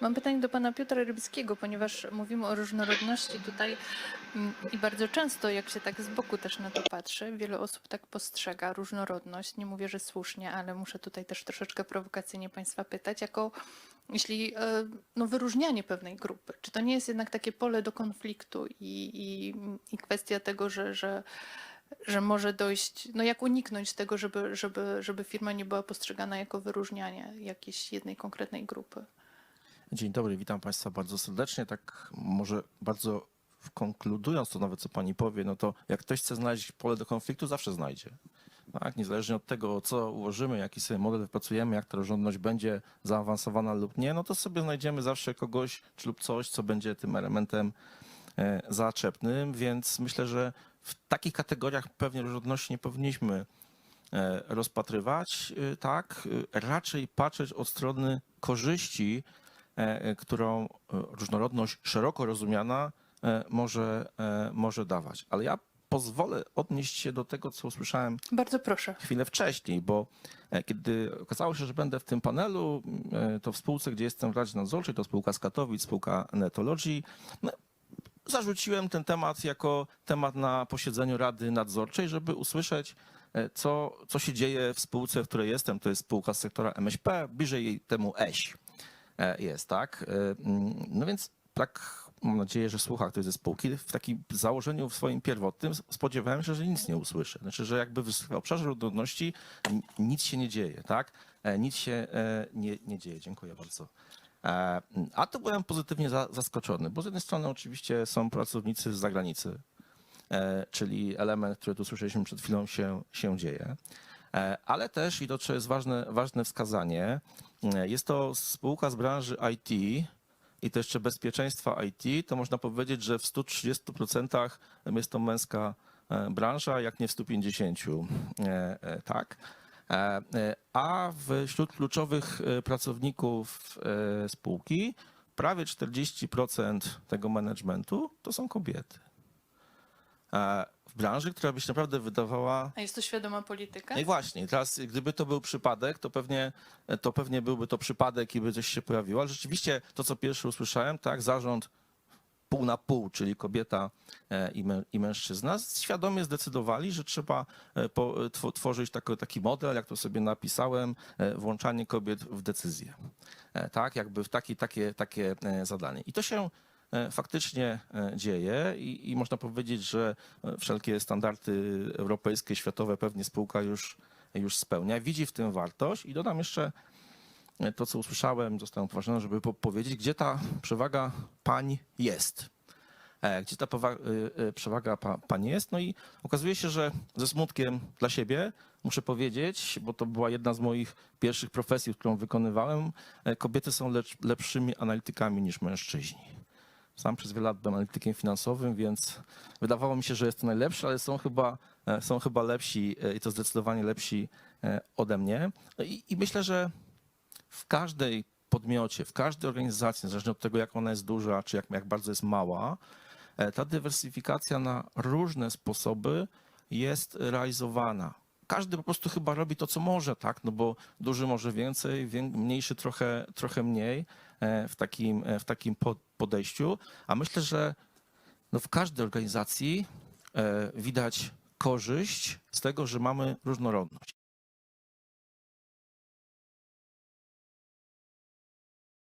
Mam pytanie do pana Piotra Rybickiego, ponieważ mówimy o różnorodności tutaj mm, i bardzo często, jak się tak z boku też na to patrzy, wiele osób tak postrzega różnorodność. Nie mówię, że słusznie, ale muszę tutaj też troszeczkę prowokacyjnie państwa pytać, jako jeśli e, no, wyróżnianie pewnej grupy. Czy to nie jest jednak takie pole do konfliktu i, i, i kwestia tego, że, że, że może dojść, no jak uniknąć tego, żeby, żeby, żeby firma nie była postrzegana jako wyróżnianie jakiejś jednej konkretnej grupy? Dzień dobry, witam Państwa bardzo serdecznie. Tak może bardzo konkludując to nawet, co Pani powie, no to jak ktoś chce znaleźć pole do konfliktu, zawsze znajdzie. Tak? Niezależnie od tego, co ułożymy, jaki sobie model wypracujemy, jak ta różnorodność będzie zaawansowana lub nie, no to sobie znajdziemy zawsze kogoś czy lub coś, co będzie tym elementem e, zaczepnym, więc myślę, że w takich kategoriach pewnie różnorodności nie powinniśmy e, rozpatrywać, e, tak, raczej patrzeć od strony korzyści, którą e, różnorodność szeroko rozumiana e, może, e, może dawać. Ale ja pozwolę odnieść się do tego, co usłyszałem Bardzo proszę. chwilę wcześniej, bo e, kiedy okazało się, że będę w tym panelu, e, to w spółce, gdzie jestem w Radzie Nadzorczej, to spółka z Katowic, spółka Netologii, no, zarzuciłem ten temat jako temat na posiedzeniu Rady Nadzorczej, żeby usłyszeć, e, co, co się dzieje w spółce, w której jestem. To jest spółka z sektora MŚP, bliżej temu EŚ e, jest, tak? E, mm, No więc tak mam nadzieję, że słucha ktoś ze spółki. W takim założeniu w swoim pierwotnym spodziewałem się, że nic nie usłyszę. Znaczy, że jakby w obszarze n- nic się nie dzieje, tak? E, Nic się e, nie, nie dzieje. Dziękuję bardzo. E, A tu byłem pozytywnie za- zaskoczony, bo z jednej strony oczywiście są pracownicy z zagranicy, e, czyli element, który tu słyszeliśmy przed chwilą się, się dzieje. E, Ale też, i to co jest ważne, ważne wskazanie, e, jest to spółka z branży IT i to jeszcze bezpieczeństwa IT, to można powiedzieć, że w 130% jest to męska e, branża, jak nie w 150%. e, e, Tak. A wśród kluczowych pracowników spółki prawie 40% tego managementu to są kobiety. Branży, która by się naprawdę wydawała A jest to świadoma polityka? no i właśnie, teraz gdyby to był przypadek, to pewnie, to pewnie byłby to przypadek i by coś się pojawiło, ale rzeczywiście to, co pierwsze usłyszałem, tak, zarząd pół na pół, czyli kobieta e, i, mę, i mężczyzna, świadomie zdecydowali, że trzeba e, tworzyć taki, model, jak to sobie napisałem, e, włączanie kobiet w decyzje. E, Tak, jakby w taki, takie, takie zadanie. I to się faktycznie e, dzieje i, i można powiedzieć, że e, wszelkie standardy europejskie, światowe pewnie spółka już, już spełnia. Widzi w tym wartość i dodam jeszcze e, to, co usłyszałem, zostałem upoważniony, żeby po- powiedzieć, gdzie ta przewaga pań jest. E, Gdzie ta e, e, przewaga pa, pań jest. No i okazuje się, że ze smutkiem dla siebie muszę powiedzieć, bo to była jedna z moich pierwszych profesji, którą wykonywałem, e, kobiety są lepszymi analitykami niż mężczyźni. Sam przez wiele lat byłem analitykiem finansowym, więc wydawało mi się, że jest to najlepsze, ale są chyba, e, są chyba lepsi e, i to zdecydowanie lepsi e, ode mnie. No I, I myślę, że w każdej podmiocie, w każdej organizacji, niezależnie od tego, jak ona jest duża, czy jak, jak bardzo jest mała, ta dywersyfikacja na różne sposoby jest realizowana. Każdy po prostu chyba robi to, co może, tak? No bo duży może więcej, wię- mniejszy trochę, trochę mniej e, w takim, e, w takim po- podejściu. A myślę, że no w każdej organizacji e, widać korzyść z tego, że mamy różnorodność.